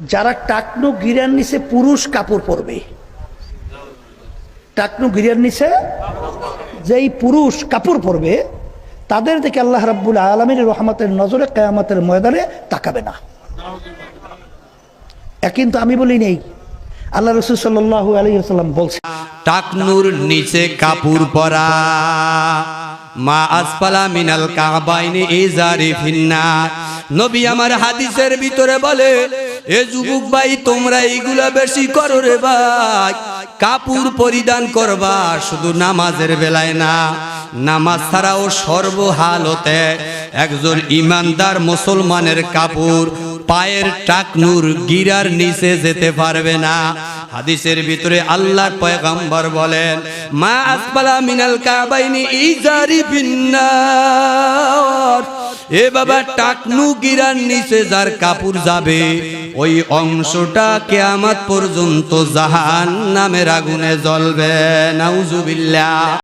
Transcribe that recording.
যারা টাকনু গিরার নিচে পুরুষ কাপড় পরবে। টাকনু গিরার নিচে যেই পুরুষ কাপড় পরবে, তাদের দেখে আল্লাহ রাব্বুল আলমীর রহমতের নজরে কেয়ামতের ময়দানে তাকাবে না। কিন্তু আমি বলি নেই, আল্লাহ রসুল সাল্লাহ আলহিহাল্লাম বলছে, টাকনুর নিচে কাপড় পরা, মা আসফালা মিনাল কাবাইনি ইজারি ফিন্না নবী আমার হাদিসের ভিতরে বলে এ যুবক ভাই, তোমরা এইগুলা বেশি করো রে ভাই। কাপড় পরিধান করবা, শুধু নামাজের বেলায় না। নামাজ ছাড়াও সর্বহালতে একজন ইমানদার মুসলমানের কাপড় পায়ের টাকনুর গিরার নিচে যেতে পারবে না। হাদিসের ভিতরে আল্লাহর পয়গম্বর বলেন, মা আসফালা মিনাল কাবাইনি ইজারি বিন্নার এ বাবা টাকনু গিরার নিচে যার কাপড় যাবে, ওই অংশটা কেয়ামত পর্যন্ত জাহান নামের আগুনে জ্বলবে, নাউজুবিল্লাহ।